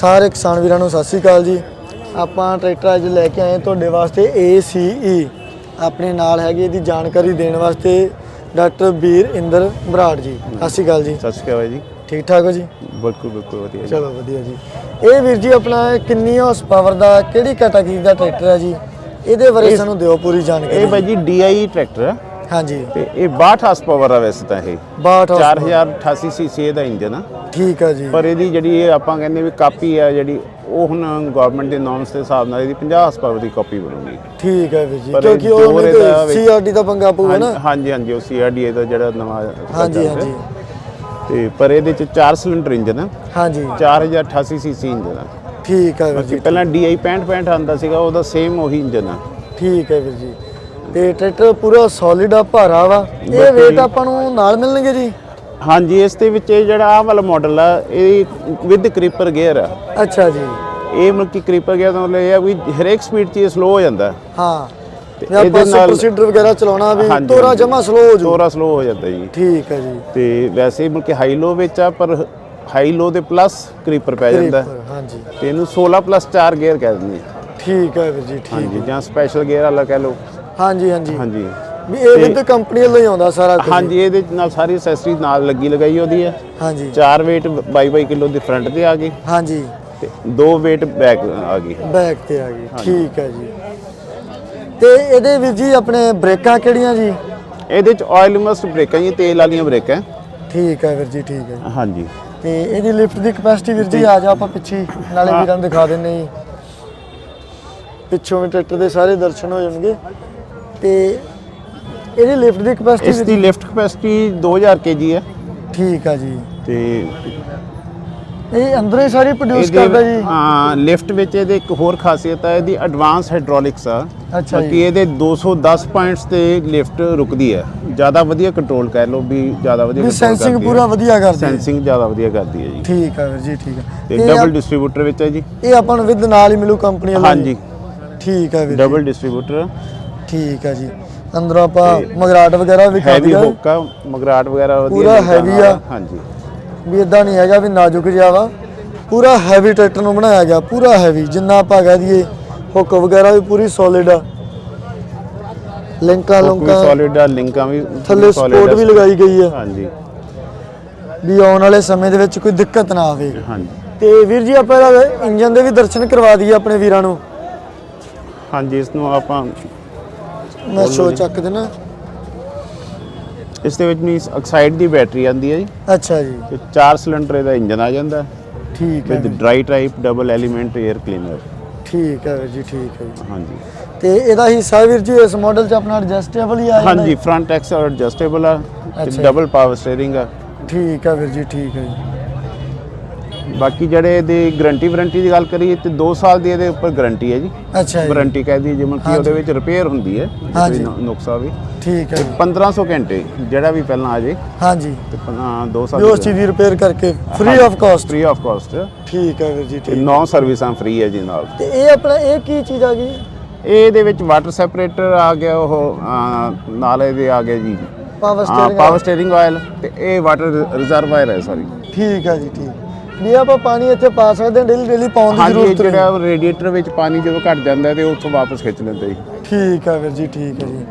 ਸਾਰੇ ਕਿਸਾਨ ਵੀਰਾਂ ਨੂੰ ਸਤਿ ਸ੍ਰੀ ਅਕਾਲ ਜੀ। ਆਪਾਂ ਟਰੈਕਟਰ ਅੱਜ ਲੈ ਕੇ ਆਏ ਤੁਹਾਡੇ ਵਾਸਤੇ ACE ਆਪਣੇ ਨਾਲ ਹੈਗੇ ਇਹਦੀ ਜਾਣਕਾਰੀ ਦੇਣ ਵਾਸਤੇ ਡਾਕਟਰ ਵੀਰ ਇੰਦਰ ਬਰਾੜ ਜੀ। ਸਤਿ ਸ੍ਰੀ ਅਕਾਲ ਜੀ। ਸਤਿ ਸ਼੍ਰੀ ਅਕਾਲ ਜੀ। ਠੀਕ ਠਾਕ ਹੋ ਜੀ? ਬਿਲਕੁਲ ਬਿਲਕੁਲ ਵਧੀਆ ਜੀ। ਚਲੋ ਵਧੀਆ ਜੀ। ਇਹ ਵੀਰ ਜੀ ਆਪਣਾ ਕਿੰਨੀ ਹਾਰਸ ਪਾਵਰ ਦਾ ਕਿਹੜੀ ਕੈਟਾਗਰੀ ਦਾ ਟਰੈਕਟਰ ਹੈ ਜੀ? ਇਹਦੇ ਬਾਰੇ ਸਾਨੂੰ ਦਿਓ ਪੂਰੀ ਇਹ ਜਾਣਕਾਰੀ ਬਾਈ ਜੀ DI ਟਰੈਕਟਰ ਆ ਹਾਂਜੀ। ਤੇ ਇਹ 62 ਹਾਰਸ ਪਾਵਰ ਆ ਵੈਸੇ ਤਾਂ ਇਹ। 62 horsepower। 4088 ਸੀਸੀ ਦਾ ਇੰਜਨ ਆ। ਠੀਕ ਹੈ ਜੀ। ਪਰ ਇਹਦੀ ਜਿਹੜੀ ਇਹ ਆਪਾਂ ਕਹਿੰਦੇ ਵੀ ਕਾਪੀ ਆ ਜਿਹੜੀ ਉਹ ਹੁਣ ਗਵਰਨਮੈਂਟ ਦੇ ਨੋਰਮਸ ਦੇ ਹਿਸਾਬ ਨਾਲ ਇਹਦੀ 50 ਹਾਰਸ ਪਾਵਰ ਦੀ ਕਾਪੀ ਬਣੂਗੀ। ਠੀਕ ਹੈ ਵੀਰ ਜੀ ਕਿਉਂਕਿ ਉਹ ਇਹਦਾ ਸੀਆਰਡੀ ਦਾ ਪੰਗਾ ਪਊਗਾ ਨਾ। ਹਾਂਜੀ- ਹਾਂਜੀ ਉਹ CRDA ਦਾ ਜਿਹੜਾ ਨਵਾਂ ਹਾਂਜੀ ਹਾਂਜੀ। ਤੇ ਪਰ ਇਹਦੇ ਚ 4 ਸਿਲੰਡਰ ਇੰਜਨ ਆ। ਹਾਂਜੀ। 4088 ਸੀਸੀ ਇੰਜਨ ਆ। ਠੀਕ ਹੈ ਵੀਰ ਜੀ ਪਹਿਲਾਂ DI 65 65 ਆਂਦਾ ਸੀਗਾ ਉਹਦਾ ਸੇਮ ਉਹੀ ਇੰਜਨ ਆ। ਠੀਕ ਹੈ ਵੀਰ ਜੀ। ਤੇ ਟਰੈਕਟਰ ਪੂਰਾ ਸੋਲਿਡ ਆ ਭਾਰਾ ਵਾ। ਇਹ ਜੀ। ਆਪਾਂ ਨੂੰ ਨਾਲ ਮਿਲਣਗੇ ਜੀ? ਹਾਂਜੀ ਇਸ ਦੇ ਵਿੱਚ ਇਹ ਜਿਹੜਾ ਆਹ ਵਾਲਾ ਮਾਡਲ ਆ ਇਹ ਵਿਦ ਕ੍ਰੀਪਰ ਗੇਅਰ ਆ। ਅੱਛਾ ਜੀ। ਇਹ ਮਤਲਬ ਕਿ ਕ੍ਰੀਪਰ ਗੇਅਰ ਦਾ ਮਤਲਬ ਇਹ ਆ ਵੀ ਹਰੇਕ ਸਪੀਡ 'ਚ ਇਹ ਸਲੋ ਹੋ ਜਾਂਦਾ। ਹਾਂ। ਇਹਦੇ ਨਾਲ- ਸੁਪਰ ਸੀਡਰ ਵਗੈਰਾ ਚਲਾਉਣਾ ਵੀ ਹਾਂਜੀ, ਤੋਰਾ ਹਾਂਜੀ। ਜਮਾ ਸਲੋ ਹੋ ਜੂ ਥੋੜਾ ਸਲੋ ਹੋ ਜਾਂਦਾ ਜੀ। ਠੀਕ ਹੈ ਜੀ। ਤੇ ਵੈਸੇ ਮਤਲਬ ਕਿ ਹਾਈ ਲੋ ਵਿੱਚ ਆ ਪਰ ਹਾਈ ਲੋ ਦੇ ਪਲੱਸ ਕ੍ਰੀਪਰ ਪੈ ਜਾਂਦਾ। Creeper, ਹਾਂਜੀ। ਤੇ ਇਹਨੂੰ 16 ਪਲੱਸ 4 ਗੇਅਰ ਕਹਿ ਦਿੰਦੇ ਆ। ਠੀਕ ਹੈ ਵੀਰ ਜੀ ਠੀਕ ਹਾਂਜੀ ਜਾਂ ਸਪੈਸ਼ਲ ਗੇਅਰ ਵਾਲਾ ਕਹਿ ਲਓ। ਹਾਂਜੀ ਹਾਂਜੀ। ਹਾਂਜੀ। ਵੀ ਇਹ ਵਿਦ ਕੰਪਨੀ ਵੱਲੋਂ ਹੀ ਆਉਂਦਾ ਸਾਰਾ ਕੁਝ। ਹਾਂਜੀ ਇਹਦੇ ਨਾਲ ਸਾਰੀ ਐਕਸੈਸਰੀ ਨਾਲ ਲੱਗੀ ਲਗਾਈ ਉਹਦੀ ਹੈ। ਹਾਂਜੀ। 4 weight 22 ਕਿਲੋ ਦੀ ਫਰੰਟ ਤੇ ਆ ਗਈ। ਹਾਂਜੀ। ਤੇ 2 weight ਬੈਕ ਆ ਗਈ। ਬੈਕ ਤੇ ਆ ਗਈ। ਠੀਕ ਹੈ ਜੀ। ਤੇ ਇਹਦੇ ਵੀਰ ਜੀ ਆਪਣੇ ਬ੍ਰੇਕਾਂ ਕਿਹੜੀਆਂ ਜੀ? ਇਹਦੇ ਚ ਆਇਲ ਮਸਟ ਬ੍ਰੇਕਾਂ ਜੀ ਤੇਲ ਵਾਲੀਆਂ ਬ੍ਰੇਕਾਂ ਠੀਕ ਹੈ ਵੀਰ ਜੀ ਠੀਕ ਹੈ ਜੀ। ਹਾਂਜੀ। ਤੇ ਇਹਦੀ ਲਿਫਟ ਦੀ ਕਪੈਸਿਟੀ ਵੀਰ ਜੀ ਆ ਜਾ ਆਪਾਂ ਪਿੱਛੇ। ਨਾਲੇ ਵੀਰਾਂ ਨੂੰ ਦਿਖਾ ਦਿੰਨੇ ਜੀ। ਪਿੱਛੋਂ ਵੀ ਟਰੈਕਟਰ ਦੇ ਸਾਰੇ ਦਰਸ਼ਨ ਹੋ ਜਾਣਗੇ। ਤੇ ਇਹਦੀ ਲਿਫਟ ਦੀ ਇਸ ਕਪੈਸਿਟੀ ਦੀ ਲਿਫਟ ਕਪੈਸਿਟੀ 2000 kg ਹੈ। ਠੀਕ ਆ ਜੀ। ਤੇ ਇਹ ਅੰਦਰੋਂ ਸਾਰੀ ਪ੍ਰੋਡਿਊਸ ਕਰਦਾ ਜੀ? ਹਾਂ ਲਿਫਟ ਵਿੱਚ ਇਹਦੇ ਇੱਕ ਹੋਰ ਖਾਸੀਅਤ ਹੈ ਇਹਦੀ ਐਡਵਾਂਸ ਹਾਈਡ੍ਰੋਲਿਕਸ ਆ। ਅੱਛਾ ਜੀ। ਬਾਕੀ ਇਹਦੇ 210 ਪੁਆਇੰਟਸ ਤੇ ਲਿਫਟ ਰੁਕਦੀ ਹੈ। ਜ਼ਿਆਦਾ ਵਧੀਆ ਕੰਟਰੋਲ ਕਰ ਲਓ ਵੀ ਜ਼ਿਆਦਾ ਵਧੀਆ ਸੈਂਸਿੰਗ ਕਰਦੀ ਹੈ। ਪੂਰਾ ਵਧੀਆ ਕਰਦੀ ਹੈ। ਸੈਂਸਿੰਗ ਜ਼ਿਆਦਾ ਵਧੀਆ ਕਰਦੀ ਹੈ ਜੀ। ਠੀਕ ਆ ਵੀਰ ਜੀ ਠੀਕ ਆ। ਤੇ ਡਬਲ ਡਿਸਟ੍ਰੀਬਿਊਟਰ ਵਿੱਚ ਹੈ ਜੀ। ਇਹ ਆਪਾਂ ਨੂੰ ਵਿਦ ਨਾਲ ਹੀ ਮਿਲੂ ਕੰਪਨੀ ਵੱਲੋਂ। ਹਾਂਜੀ। ਠੀਕ ਆ ਵੀਰ ਡਬਲ ਡਿਸਟ੍ਰੀਬਿਊਟਰ ਠੀਕ ਆ ਜੀ। ਅੰਦਰੋਂ ਆਪਾਂ ਮਗਰਾਟ ਵਗੈਰਾ ਵੀ ਖਾ ਹੈਵੀ ਦਿਆ ਹੁੱਕਾ ਮਗਰਾਟ ਵਗੈਰਾ ਵਧੀਆ ਪੂਰਾ heavy ਨਾਲ ਆ। ਹਾਂਜੀ। ਵੀ ਇਦਾਂ ਨਹੀਂ ਹੈਗਾ ਵੀ ਨਾਜ਼ੁਕ ਜਿਹਾ ਵਾ। ਪੂਰਾ ਹੈਵੀ ਟਰੈਕਟਰ ਨੂੰ ਬਣਾਇਆ ਗਿਆ ਪੂਰਾ ਹੈਵੀ ਜਿੰਨਾ ਆਪਾਂ ਕਹਿ ਦਈਏ ਹੁੱਕ ਵਗੈਰਾ ਵੀ ਪੂਰੀ ਸੋਲਿਡ ਆ। ਲਿੰਕਾਂ ਵੀ ਲੁੰਕਾਂ ਸੋਲਿਡ ਆ ਲਿੰਕਾਂ ਵੀ ਥੱਲੇ solid ਸਪੋਰਟ ਆ। ਵੀ ਲਗਾਈ ਗਈ ਆ। ਹਾਂਜੀ। ਵੀ ਆਉਣ ਵਾਲੇ ਸਮੇਂ ਦੇ ਵਿੱਚ ਕੋਈ ਦਿੱਕਤ ਨਾ ਆਵੇ। ਹਾਂਜੀ। ਤੇ ਵੀਰ ਜੀ ਆਪਾਂ ਇਹਦਾ ਇੰਜਨ ਦੇ ਵੀ ਦਰਸ਼ਨ ਕਰਵਾ ਦਈਏ ਆਪਣੇ ਵੀਰਾਂ ਨੂੰ। ਹਾਂਜੀ ਇਸ ਨੂੰ ਆਪਾਂ ਮੈਂ ਸ਼ੋ ਚੱਕ ਦੇਣਾ। ਇਸ ਦੇ ਵਿੱਚ ਮੀਨਸ ਆਕਸਾਈਡ ਦੀ ਬੈਟਰੀ ਆਂਦੀ ਹੈ ਜੀ। ਅੱਛਾ ਜੀ। ਤੇ 4 ਸਿਲੰਡਰ ਦਾ ਇੰਜਨ ਆ ਜਾਂਦਾ ਠੀਕ ਹੈ with dry type double element air cleaner ਠੀਕ ਹੈ ਵੀਰ ਜੀ ਠੀਕ ਹੈ ਜੀ। ਹਾਂਜੀ। ਤੇ ਇਹਦਾ ਹਿੱਸਾ ਵੀਰ ਜੀ ਇਸ ਮਾਡਲ 'ਚ ਆਪਣਾ ਐਡਜਸਟੇਬਲ ਹੀ ਆ ਜਾਂਦਾ ਹਾਂਜੀ ਫਰੰਟ ਐਕਸਲ ਐਡਜਸਟੇਬਲ ਆ ਜੀ। ਡਬਲ ਪਾਵਰ ਸਟੀਅਰਿੰਗ ਆ। ਠੀਕ ਹੈ ਵੀਰ ਜੀ ਠੀਕ ਹੈ ਜੀ। ਬਾਕੀ ਜਿਹੜੇ ਇਹਦੀ ਗਾਰੰਟੀ ਵਾਰੰਟੀ ਦੀ ਗੱਲ ਕਰੀਏ ਤੇ 2 ਸਾਲ ਦੀ ਇਹਦੇ ਉੱਪਰ ਗਾਰੰਟੀ ਹੈ ਜੀ। ਅੱਛਾ ਜੀ। ਵਾਰੰਟੀ ਕਹਦੀ ਜਿਵੇਂ ਕਿ ਉਹਦੇ ਵਿੱਚ ਰਿਪੇਅਰ ਹੁੰਦੀ ਹੈ ਹਾਂਜੀ। ਨੁ- ਨੁਕਸ ਆਵੇ ਠੀਕ ਹੈ ਤੇ ਜੀ। 1500 ਘੰਟੇ ਜਿਹੜਾ ਵੀ ਪਹਿਲਾਂ ਆ ਜੇ। ਹਾਂਜੀ। ਤੇ 2 ਵੀ ਸਾਲ ਉਸ ਚੀਜ਼ ਦੀ ਰਿਪੇਅਰ ਕਰਕੇ free of cost free of cost ਠੀਕ ਹੈ ਵੀਰ ਜੀ ਠੀਕ। 9 ਸਰਵਿਸਾਂ ਫ੍ਰੀ ਹੈ ਜੀ ਨਾਲ। ਤੇ ਇਹ ਆਪਣਾ ਇਹ ਕੀ ਚੀਜ਼ ਆ ਗਈ? ਇਹ ਇਹਦੇ ਵਿੱਚ ਵਾਟਰ ਸੈਪਰੇਟਰ ਆ ਗਿਆ ਉਹ ਨਾਲ ਇਹਦੇ ਆ ਗਿਆ ਜੀ। ਪਾਵਰ ਹਾਂ ਸਟੀਅਰਿੰਗ ਪਾਵਰ ਸਟੀਅਰਿੰਗ ਆਇਲ ਤੇ ਇਹ ਵਾਟਰ ਰਿਜ਼ਰਵਾਇਰ ਹੈ ਸੌਰੀ। ਠੀਕ ਹੈ ਜੀ ਠੀਕ। ਵੀ ਆਪਾਂ ਪਾਣੀ ਇੱਥੇ ਪਾ ਸਕਦੇ ਹਾਂ ਡੇਲੀ ਡੇਲੀ ਪਾਉਣ ਦੀ ਹਾਂਜੀ ਇਹ ਜ਼ਰੂਰਤ ਨਹੀਂ। ਜਿਹੜਾ ਰੇਡੀਏਟਰ ਵਿੱਚ ਪਾਣੀ ਜਦੋਂ ਘਟ ਜਾਂਦਾ ਹੈ ਤੇ ਉੱਥੋਂ ਵਾਪਸ ਖਿੱਚ ਲੈਂਦਾ ਜੀ। ਠੀਕ ਹੈ ਵੀਰ ਜੀ ਠੀਕ ਹੈ ਜੀ।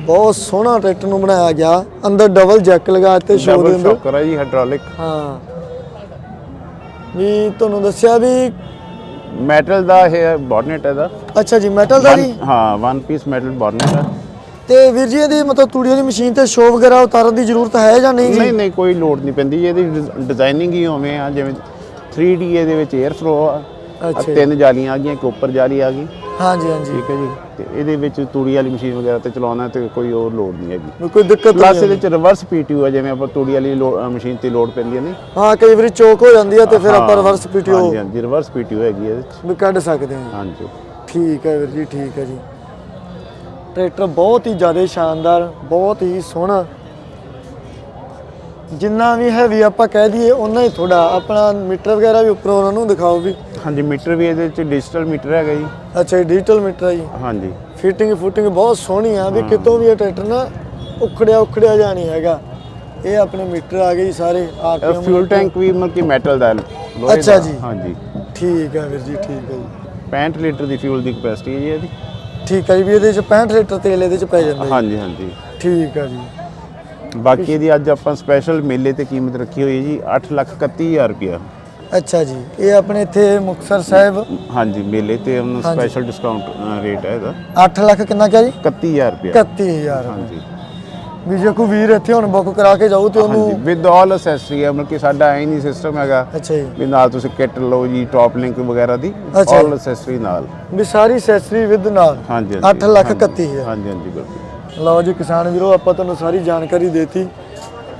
ਬਹੁਤ ਸੋਹਣਾ ਟਰੈਕਟਰ ਨੂੰ ਬਣਾਇਆ ਗਿਆ। ਅੰਦਰ ਡਬਲ ਜੈਕ ਲਗਾ ਦਿੱਤੇ ਸ਼ੋਅ ਦੇ ਡਬਲ ਅੰਦਰ। ਸ਼ੌਕਰ ਹੈ ਜੀ ਹਾਈਡ੍ਰੋਲਿਕ ਹਾਂ। ਵੀ ਤੁਹਾਨੂੰ ਦੱਸਿਆ ਵੀ ਮੈਟਲ ਦਾ ਇਹ ਬੋਰਨੇਟ ਹੈ ਦਾ ਅੱਛਾ ਜੀ ਮੈਟਲ ਦਾ ਜੀ? ਹਾਂ ਵਨ ਪੀਸ ਮੈਟਲ ਬੋਰਨੇਟ ਹੈ। ਤੇ ਵੀਰ ਜੀ ਇਹਦੀ ਮਤਲਬ ਤੂੜੀ ਵਾਲੀ ਮਸ਼ੀਨ ਤੇ ਸ਼ੋਅ ਵਗੈਰਾ ਉਤਾਰਨ ਦੀ ਜ਼ਰੂਰਤ ਹੈ ਜਾਂ ਨਹੀਂ ਨਹੀਂ ਨਹੀਂ ਕੋਈ ਲੋਡ ਨਹੀਂ ਪੈਂਦੀ। ਇਹਦੀ ਡਿਜ਼ਾਈਨਿੰਗ ਹੀ ਉਵੇਂ ਆ ਜਿਵੇਂ 3D ਇਹਦੇ ਵਿੱਚ 에ਅਰ ਫਲੋ ਆ ਅੱਛਾ। ਤਿੰਨ ਜਾਲੀਆਂ ਆ ਗਈਆਂ ਇੱਕ ਉੱਪਰ ਜਾਲੀ ਆ ਗਈ। ਹਾਂਜੀ ਹਾਂਜੀ। ਠੀਕ ਹੈ ਜੀ। ਤੇ ਇਹਦੇ ਵਿੱਚ ਤੂੜੀ ਵਾਲੀ ਮਸ਼ੀਨ ਵਗੈਰਾ ਤੇ ਚਲਾਉਣਾ ਤੇ ਕੋਈ ਹੋਰ ਲੋਡ ਨਹੀਂ ਹੈਗੀ। ਕੋਈ ਦਿੱਕਤ ਪਲੱਸ ਨਹੀਂ ਇਹਦੇ ਆਉਂਦੀ। ਚ ਰਿਵਰਸ ਪੀਟੀਓ ਹੈ ਜਿਵੇਂ ਆਪਾਂ ਤੂੜੀ ਵਾਲੀ ਮਸ਼ੀਨ ਤੇ ਲੋਡ ਪੈਂਦੀ ਹੈ ਨਹੀਂ ਹਾਂ ਕਈ ਵਾਰੀ ਚੋਕ ਹੋ ਜਾਂਦੀ ਹੈ ਤੇ ਫਿਰ ਆਪਾਂ ਰਿਵਰਸ ਪੀਟੀਓ ਹਾਂਜੀ ਹਾਂਜੀ ਰਿਵਰਸ ਪੀਟੀਓ ਹੈਗੀ ਇਹਦੇ ਚ। ਵੀ ਕੱਢ ਸਕਦੇ ਹਾਂ ਹਾਂਜੀ। ਠੀਕ ਹੈ ਵੀਰ ਜੀ ਠੀਕ ਹੈ ਜੀ। ਟਰੈਕਟਰ ਬਹੁਤ ਹੀ ਜ਼ਿਆਦਾ ਸ਼ਾਨਦਾਰ ਬਹੁਤ ਹੀ ਸੋਹਣਾ। ਜਿੰਨਾ ਵੀ ਹੈਵੀ ਆਪਾਂ ਕਹਿ ਦਈਏ ਉਹਨਾਂ ਹੀ ਥੋੜਾ ਆਪਣਾ ਮੀਟਰ ਵਗੈਰਾ ਵੀ ਉੱਪਰ ਉਹਨਾਂ ਨੂੰ ਦਿਖਾਓ ਵੀ। ਹਾਂਜੀ ਮੀਟਰ ਵੀ ਇਹਦੇ ਚ ਡਿਜੀਟਲ ਮੀਟਰ ਹੈਗਾ ਜੀ। ਅੱਛਾ ਡਿਜੀਟਲ ਮੀਟਰ ਹੈ ਜੀ। ਹਾਂਜੀ। ਫਿਟਿੰਗ ਫੁਟਿੰਗ ਬਹੁਤ ਸੋਹਣੀ ਆ ਵੀ ਕਿਤੋਂ ਵੀ ਇਹ ਟਰੈਕਟਰ ਨਾ ਉਖੜਿਆ ਉਖੜਿਆ ਜਾ ਨਹੀਂ ਹੈਗਾ। ਇਹ ਆਪਣੇ ਮੀਟਰ ਆ ਗਏ ਸਾਰੇ ਆਰਪੀਐਮ ਫਿਊਲ ਟੈਂਕ ਵੀ ਮਤਲਬ ਕਿ ਮੈਟਲ ਦਾ ਹੈ ਅੱਛਾ। ਜੀ। ਹਾਂਜੀ। ਠੀਕ ਹੈ ਵੀਰ ਜੀ ਠੀਕ ਹੈ ਜੀ। 65 ਲੀਟਰ ਦੀ ਫਿਊਲ ਦੀ ਕਪੈਸਿਟੀ ਹੈ ਜੀ ਇਹਦੀ। ਠੀਕ ਹੈ ਜੀ ਵੀ ਇਹਦੇ ਚ 65 ਲੀਟਰ ਤੇਲ ਇਹਦੇ ਚ ਪੈ ਜਾਂਦਾ ਜੀ। ਹਾਂਜੀ ਹਾਂਜੀ। ਠੀਕ ਹੈ ਜੀ। ਬਾਕੀ ਇਹਦੀ ਅੱਜ ਆਪਾਂ ਸਪੈਸ਼ਲ ਮੇਲੇ ਤੇ ਕੀਮਤ ਰੱਖੀ ਹੋਈ ਹੈ ਜੀ 831000 ਰੁਪਇਆ। ਅੱਛਾ ਜੀ ਇਹ ਆਪਣੇ ਇੱਥੇ ਮੁਕਤਸਰ ਸਾਹਿਬ ਹਾਂਜੀ ਮੇਲੇ ਤੇ ਹਾਂਜੀ। ਸਪੈਸ਼ਲ ਡਿਸਕਾਊਂਟ ਰੇਟ ਹੈ ਇਹਦਾ। 8 ਲੱਖ ਕਿੰਨਾ ਕਿਹਾ ਜੀ? 31000 ਰੁਪਇਆ। 31000 ਹਾਂਜੀ। ਵੀ ਜੇ ਕੋਈ ਵੀਰ ਇੱਥੇ ਹੁਣ ਬੁੱਕ ਕਰਾ ਕੇ ਜਾਊ ਤੇ ਹਾਂਜੀ ਉਹਨੂੰ ਵਿਦ ਆਲ ਅਸੈਸਰੀ ਹੈ ਮਤਲਬ ਕਿ ਸਾਡਾ ਐ ਨਹੀਂ ਸਿਸਟਮ ਹੈਗਾ ਅੱਛਾ ਜੀ। ਵੀ ਨਾਲ ਤੁਸੀਂ ਕਿੱਟ ਲਓ ਜੀ ਟੌਪ ਲਿੰਕ ਵਗੈਰਾ ਦੀ ਅੱਛਾ ਆਲ। ਅਸੈਸਰੀ ਨਾਲ। ਵੀ ਸਾਰੀ ਅਸੈਸਰੀ ਵਿਦ ਨਾਲ। ਹਾਂਜੀ 8 ਲੱਖ ਹਾਂਜੀ। 31000 ਹਾਂਜੀ ਹਾਂਜੀ ਬਿਲਕੁਲ। ਲਓ ਜੀ ਕਿਸਾਨ ਵੀਰੋ ਆਪਾਂ ਤੁਹਾਨੂੰ ਸਾਰੀ ਜਾਣਕਾਰੀ ਦੇਤੀ।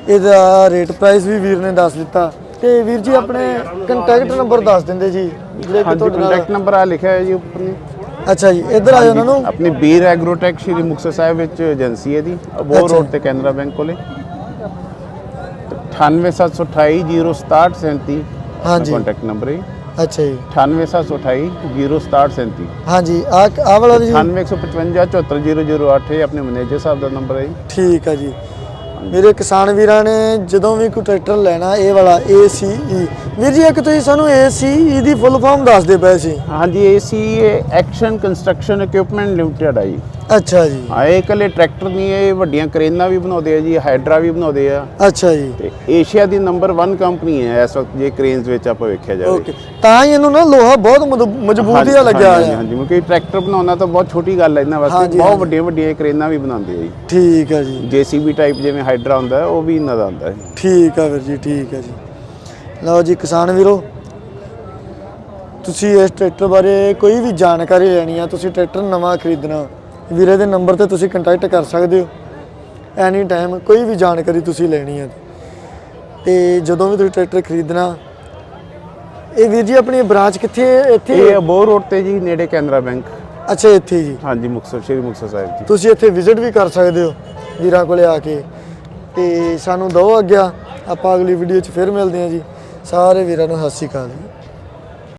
ਇਹਦਾ ਰੇਟ ਪ੍ਰਾਈਸ ਵੀ ਵੀਰ ਨੇ ਦੱਸ ਦਿੱਤਾ। ਤੇ ਵੀਰ ਜੀ ਆਪਣੇ ਕੰਟੈਕਟ ਨੰਬਰ ਦੱਸ ਦਿੰਦੇ ਜੀ ਜਿਹੜੇ ਕਿ ਹਾਂਜੀ ਤੁਹਾਡੇ ਨਾਲ ਕੰਟੈਕਟ ਨੰਬਰ ਆ ਲਿਖਿਆ ਹੈ ਜੀ ਉੱਪਰ ਨੇ। ਅੱਛਾ ਜੀ ਇੱਧਰ ਆਇਓ ਉਹਨਾਂ ਨੂੰ। ਆਪਣੀ ਬੀਰ ਐਗਰੋਟੈਕ ਸ਼੍ਰੀ ਮੁਕਤਸਰ ਸਾਹਿਬ ਵਿੱਚ ਏਜੰਸੀ ਹੈ ਦੀ ਅਬੋਰ। ਰੋਡ ਤੇ ਕੈਨਰਾ ਬੈਂਕ ਕੋਲੇ। 98728 ਹਾਂਜੀ। ਕੰਟੈਕਟ ਨੰਬਰ ਹੈ ਅੱਛਾ ਜੀ। 98728 ਹਾਂਜੀ ਆ ਆ ਵਾਲਾ ਜੀ। 9155 74008 ਇਹ ਆਪਣੇ ਮੈਨੇਜਰ ਸਾਹਿਬ ਦਾ ਨੰਬਰ ਹੈ ਠੀਕ ਹੈ ਜੀ। ਮੇਰੇ ਕਿਸਾਨ ਵੀਰਾਂ ਨੇ ਜਦੋਂ ਵੀ ਕੋਈ ਟਰੈਕਟਰ ਲੈਣਾ, ਇਹ ਵਾਲਾ ACE ਵੀਰ ਜੀ, ਇੱਕ ਤੁਸੀਂ ਸਾਨੂੰ ACE ਦੀ ਫੁੱਲ ਫਾਰਮ ਦੱਸਦੇ ਪਏ ਸੀ ਹਾਂਜੀ AC action construction equipment limited ਆ ਜੀ। ਅੱਛਾ ਜੀ। ਆ ਇਹ ਇਕੱਲੇ ਟਰੈਕਟਰ ਨਹੀਂ ਇਹ ਵੱਡੀਆਂ ਕਰੇਨਾਂ ਵੀ ਬਣਾਉਂਦੇ ਆ ਜੀ ਹਾਈਡਰਾ ਵੀ ਬਣਾਉਂਦੇ ਆ। ਅੱਛਾ ਜੀ। ਤੇ ਏਸ਼ੀਆ ਦੀ ਨੰਬਰ 1 ਕੰਪਨੀ ਹੈ ਇਸ ਵਕਤ ਜੇ ਕ੍ਰੇਨਸ ਵਿੱਚ ਆਪਾਂ ਵੇਖਿਆ ਜਾਵੇ। ਓਕੇ ਤਾਂ ਹੀ ਇਹਨੂੰ ਨਾ ਲੋਹਾ ਬਹੁਤ ਮਜ਼ਬੂ- ਮਜ਼ਬੂਤ ਜਿਹਾ ਲੱਗਿਆ ਹੋਇਆ। ਹਾਂਜੀ ਕਿਉਂਕਿ ਟਰੈਕਟਰ ਬਣਾਉਣਾ ਤਾਂ ਬਹੁਤ ਛੋਟੀ ਗੱਲ ਹੈ ਇਹਨਾਂ ਵਾਸਤੇ। ਬਹੁਤ। ਵੱਡੀਆਂ ਵੱਡੀਆਂ ਕਰੇਨਾਂ ਵੀ ਬਣਾਉਂਦੇ ਆ ਜੀ। ਠੀਕ ਹੈ ਜੀ। ਜੀਸੀਬੀ ਟਾਈਪ ਜਿਵੇਂ ਹਾਈਡਰਾ ਹੁੰਦਾ ਹੈ ਉਹ ਵੀ ਇਹਨਾਂ ਦਾ ਹੁੰਦਾ ਹੈ ਠੀਕ ਹੈ ਵੀਰ ਜੀ ਠੀਕ ਹੈ ਜੀ। ਲਓ ਜੀ ਕਿਸਾਨ ਵੀਰੋ ਤੁਸੀਂ ਇਸ ਟਰੈਕਟਰ ਬਾਰੇ ਕੋਈ ਵੀ ਜਾਣਕਾਰੀ ਲੈਣੀ ਆ ਤੁਸੀਂ ਟਰੈਕਟਰ ਨਵਾਂ ਖਰੀਦਣਾ ਵੀਰੇ ਦੇ ਨੰਬਰ ਤੇ ਤੁਸੀਂ ਕੰਟੈਕਟ ਕਰ ਸਕਦੇ ਹੋ। ਐਨੀ ਟਾਈਮ ਕੋਈ ਵੀ ਜਾਣਕਾਰੀ ਤੁਸੀਂ ਲੈਣੀ ਹੈ ਤੇ। ਜਦੋਂ ਵੀ ਤੁਸੀਂ ਟਰੈਕਟਰ ਖਰੀਦਣਾ ਇਹ ਵੀਰ ਜੀ ਆਪਣੀ ਬ੍ਰਾਂਚ ਕਿੱਥੇ ਹੈ? ਇੱਥੇ ਇਹ ਅਬੋਰ ਰੋਡ ਤੇ ਜੀ ਨੇੜੇ ਕੈਨਰਾ ਬੈਂਕ। ਅੱਛਾ ਇੱਥੇ ਜੀ। ਹਾਂਜੀ ਮੁਕਤਸਰ ਸ਼੍ਰੀ ਮੁਕਤਸਰ ਸਾਹਿਬ ਜੀ। ਤੁਸੀਂ ਇੱਥੇ ਵਿਜ਼ਿਟ ਵੀ ਕਰ ਸਕਦੇ ਹੋ ਵੀਰਾਂ ਕੋਲੇ ਆ ਕੇ। ਤੇ ਸਾਨੂੰ ਦਿਓ ਅੱਗਿਆ ਆਪਾਂ ਅਗਲੀ ਵੀਡੀਓ 'ਚ ਫਿਰ ਮਿਲਦੇ ਹਾਂ ਜੀ। ਸਾਰੇ ਵੀਰਾਂ ਨੂੰ ਸਤਿ ਸ਼੍ਰੀ ਅਕਾਲ ਜੀ।